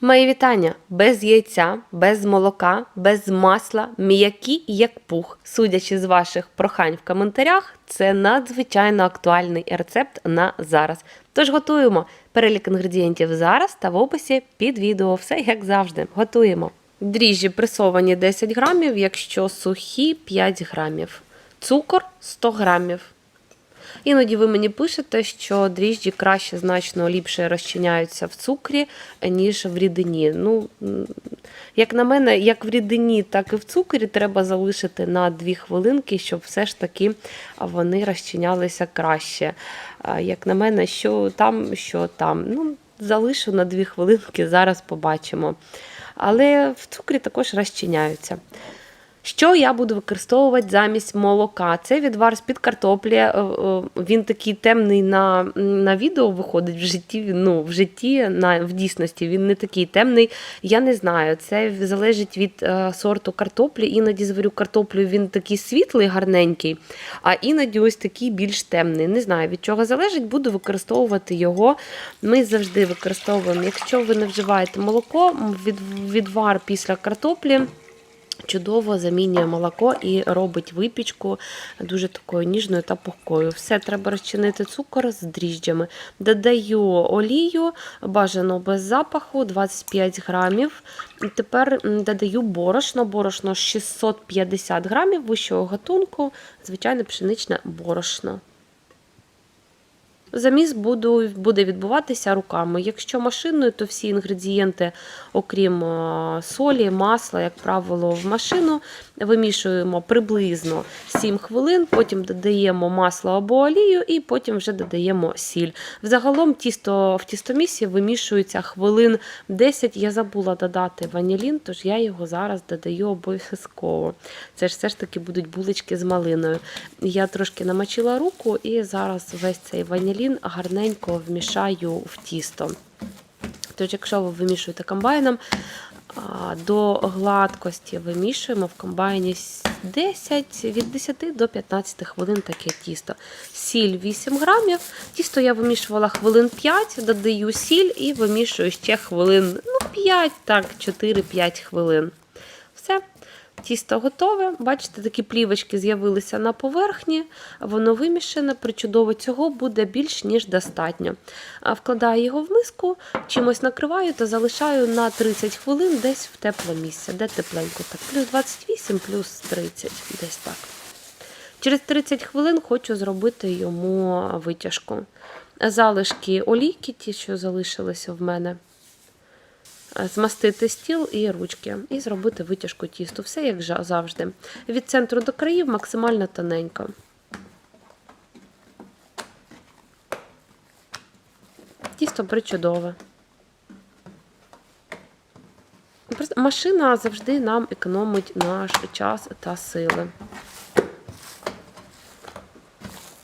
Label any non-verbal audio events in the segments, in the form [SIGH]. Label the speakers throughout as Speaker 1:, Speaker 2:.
Speaker 1: Мої вітання без яйця, без молока, без масла, м'які як пух. Судячи з ваших прохань в коментарях, це надзвичайно актуальний рецепт на зараз. Тож готуємо перелік інгредієнтів зараз та в описі під відео. Все як завжди. Готуємо. Дріжджі пресовані 10 грамів, якщо сухі 5 грамів. Цукор 100 грамів. Іноді ви мені пишете, що дріжджі краще значно ліпше розчиняються в цукрі, ніж в рідині. Ну, як на мене, як в рідині, так і в цукрі треба залишити на 2 хвилинки, щоб все ж таки вони розчинялися краще. Як на мене, що там, що там. Ну, залишу на 2 хвилинки, зараз побачимо. Але в цукрі також розчиняються. Що я буду використовувати замість молока? Це відвар з-під картоплі. е, е, Він такий темний на на відео виходить в житті. Ну, в житті, на, в дійсності він не такий темний. Я не знаю. Це залежить від е, сорту картоплі. Іноді зварю картоплю, він такий світлий, гарненький, а іноді ось такий більш темний. Не знаю, від чого залежить, буду використовувати його. Ми завжди використовуємо, якщо ви не вживаєте молоко, від, відвар після картоплі. Чудово замінює молоко і робить випічку дуже такою ніжною та пухкою. Все, треба розчинити цукор з дріжджами. Додаю олію, бажано без запаху, 25 грамів. Тепер додаю борошно, борошно 650 грамів вищого гатунку, звичайне пшеничне борошно. Заміс буду, буде відбуватися руками. Якщо машиною, то всі інгредієнти, окрім е, солі, масла, як правило, в машину вимішуємо приблизно 7 хвилин, потім додаємо масло або олію, і потім вже додаємо сіль. Взагалом тісто в тістомісі вимішується хвилин 10. Я забула додати ванілін, тож я його зараз додаю обов'язково. Це ж все ж таки будуть булочки з малиною. Я трошки намочила руку і зараз весь цей ванілін гарненько вмішаю в тісто. Тож, якщо ви вимішуєте комбайном, до гладкості вимішуємо в комбайні 10, від 10 до 15 хвилин таке тісто. Сіль 8 грамів. Тісто я вимішувала хвилин 5, додаю сіль і вимішую ще хвилин ну, 5, так, 4-5 хвилин. Тісто готове. Бачите, такі плівочки з'явилися на поверхні, воно вимішане, причудово цього буде більш ніж достатньо. Вкладаю його в миску, чимось накриваю та залишаю на 30 хвилин десь в тепле місце, де тепленько. Так, плюс 28, плюс 30, десь так. Через 30 хвилин хочу зробити йому витяжку. Залишки олійки, ті, що залишилися в мене змастити стіл і ручки, і зробити витяжку тісту. Все як завжди. Від центру до країв максимально тоненько. Тісто причудове. Просто Машина завжди нам економить наш час та сили.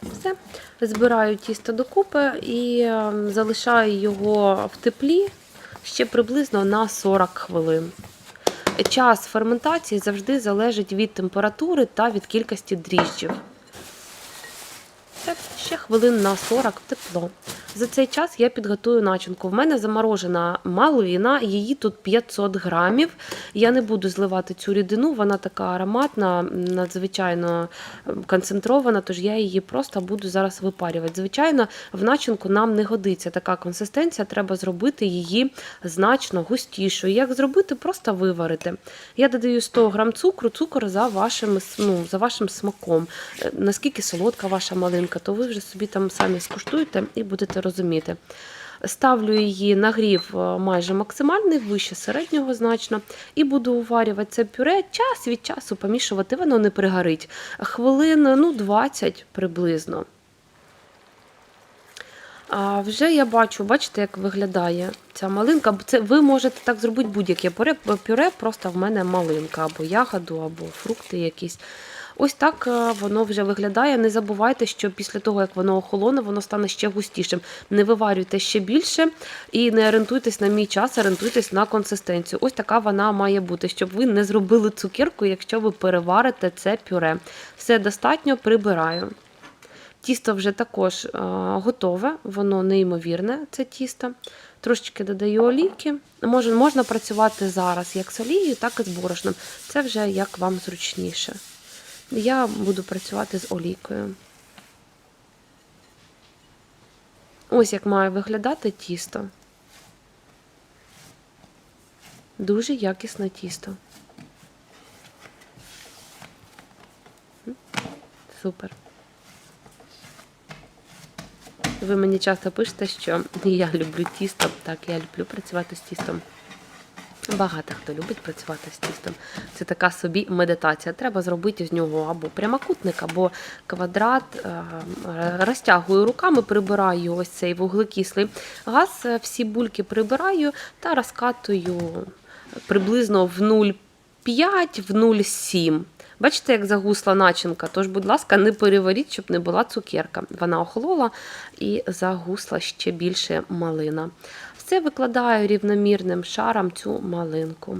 Speaker 1: Все. Збираю тісто докупи і ем, залишаю його в теплі ще приблизно на 40 хвилин. Час ферментації завжди залежить від температури та від кількості дріжджів. Так, ще хвилин на 40 тепло. За цей час я підготую начинку. В мене заморожена малина, її тут 500 грамів. Я не буду зливати цю рідину, вона така ароматна, надзвичайно ем, концентрована, тож я її просто буду зараз випарювати. Звичайно, в начинку нам не годиться така консистенція, треба зробити її значно густішою. Як зробити? Просто виварити. Я додаю 100 грам цукру, цукор за вашим, ну, за вашим смаком. Е, Наскільки солодка ваша малинка, то ви вже собі там самі скуштуєте і будете розуміти. Ставлю її на грів е, майже максимальний, вище середнього значно, і буду уварювати це пюре час від часу помішувати, воно не пригорить. Хвилин ну, 20 приблизно. А вже я бачу, бачите, як виглядає ця малинка. Це ви можете так зробити будь-яке пюре, просто в мене малинка, або ягоду, або фрукти якісь. Ось так е, воно вже виглядає. Не забувайте, що після того, як воно охолоне, воно стане ще густішим. Не виварюйте ще більше і не орієнтуйтесь на мій час, орієнтуйтесь на консистенцію. Ось така вона має бути, щоб ви не зробили цукерку, якщо ви переварите це пюре. Все достатньо прибираю. Тісто вже також е, готове, воно неймовірне, це тісто. Трошечки додаю олійки. Можна, можна працювати зараз як з олією, так і з борошном. Це вже як вам зручніше. Я буду працювати з олійкою. Ось як має виглядати тісто. Дуже якісне тісто. Супер. Ви мені часто пишете, що я люблю тісто. Так, я люблю працювати з тістом. Багато хто любить працювати з тістом. Це така собі медитація. Треба зробити з нього або прямокутник, або квадрат. Е, Розтягую руками, прибираю ось цей вуглекислий газ, е, всі бульки прибираю та розкатую приблизно в 0,5, в 0,7. Бачите, як загусла начинка, тож, будь ласка, не переваріть, щоб не була цукерка. Вона охолола і загусла ще більше малина. Все викладаю рівномірним шаром цю малинку.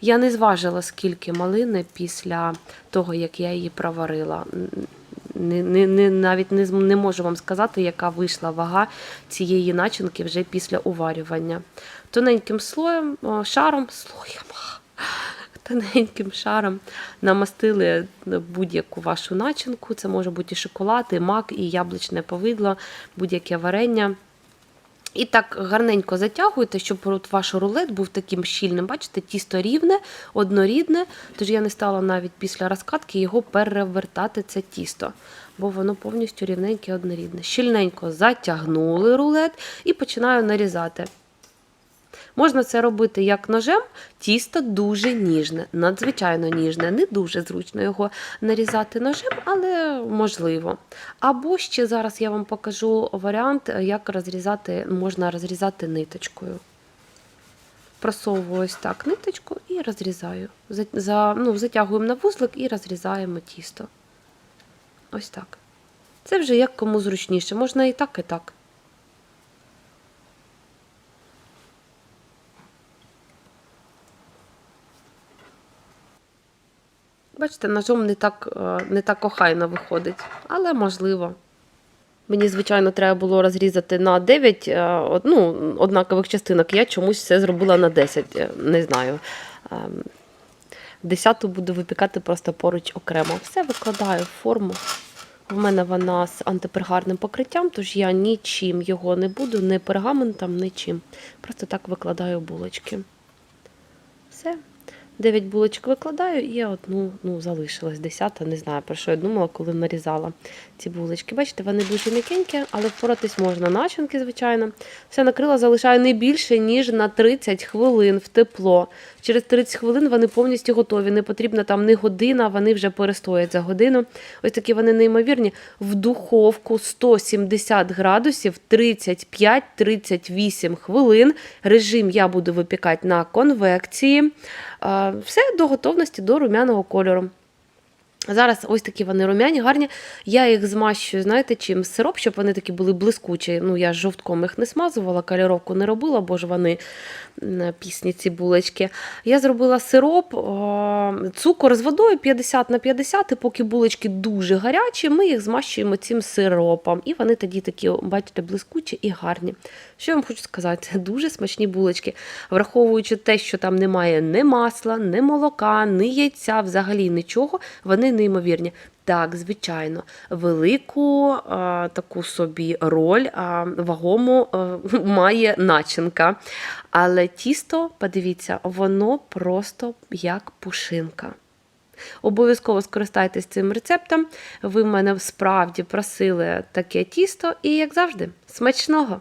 Speaker 1: Я не зважила, скільки малини після того, як я її проварила. Не, не, не, навіть не, не можу вам сказати, яка вийшла вага цієї начинки вже після уварювання. Тоненьким слоєм, шаром, слоєм, [LAUGHS] тоненьким шаром намастили будь-яку вашу начинку. Це може бути і шоколад, і мак, і яблучне повидло, будь-яке варення. І так гарненько затягуєте, щоб ваш рулет був таким щільним. Бачите, тісто рівне, однорідне. Тож я не стала навіть після розкатки його перевертати це тісто, бо воно повністю рівненьке, однорідне. Щільненько затягнули рулет і починаю нарізати. Можна це робити як ножем, тісто дуже ніжне, надзвичайно ніжне, не дуже зручно його нарізати ножем, але можливо. Або ще зараз я вам покажу варіант, як розрізати, можна розрізати ниточкою. Просовую ось так ниточку і розрізаю. За, ну, затягуємо на вузлик і розрізаємо тісто. Ось так. Це вже як кому зручніше. Можна і так, і так. Бачите, ножом не так, е, не так охайно виходить, але можливо. Мені, звичайно, треба було розрізати на 9 е, ну, однакових частинок. Я чомусь все зробила на 10, е, не знаю. Ем, Десяту буду випікати просто поруч окремо. Все викладаю в форму. В мене вона з антипригарним покриттям, тож я нічим його не буду, ні пергаментом, нічим. Просто так викладаю булочки. Все. 9 булочок викладаю і одну ну, залишилась, десята. Не знаю, про що я думала, коли нарізала ці булочки. Бачите, вони дуже м'якенькі, але впоратись можна. Начинки, звичайно. Все накрила, залишаю не більше, ніж на 30 хвилин в тепло. Через 30 хвилин вони повністю готові. Не потрібна там не година, вони вже перестоять за годину. Ось такі вони неймовірні. В духовку 170 градусів 35-38 хвилин. Режим я буду випікати на конвекції. А, Все до готовності до румяного кольору. Зараз ось такі вони румяні, гарні. Я їх змащую, знаєте, чим сироп, щоб вони такі були блискучі. Ну, я жовтком їх не смазувала, кольоровку не робила, бо ж вони пісні ці булочки. Я зробила сироп, цукор з водою 50 на 50, і поки булочки дуже гарячі, ми їх змащуємо цим сиропом. І вони тоді такі, бачите, блискучі і гарні. Що я вам хочу сказати? [LAUGHS] Дуже смачні булочки, враховуючи те, що там немає ні масла, ні молока, ні яйця, взагалі нічого, вони неймовірні. Так, звичайно, велику а, таку собі роль а, вагому а, [LAUGHS] має начинка. Але тісто, подивіться, воно просто як пушинка. Обов'язково скористайтесь цим рецептом. Ви в мене справді просили таке тісто, і, як завжди, смачного!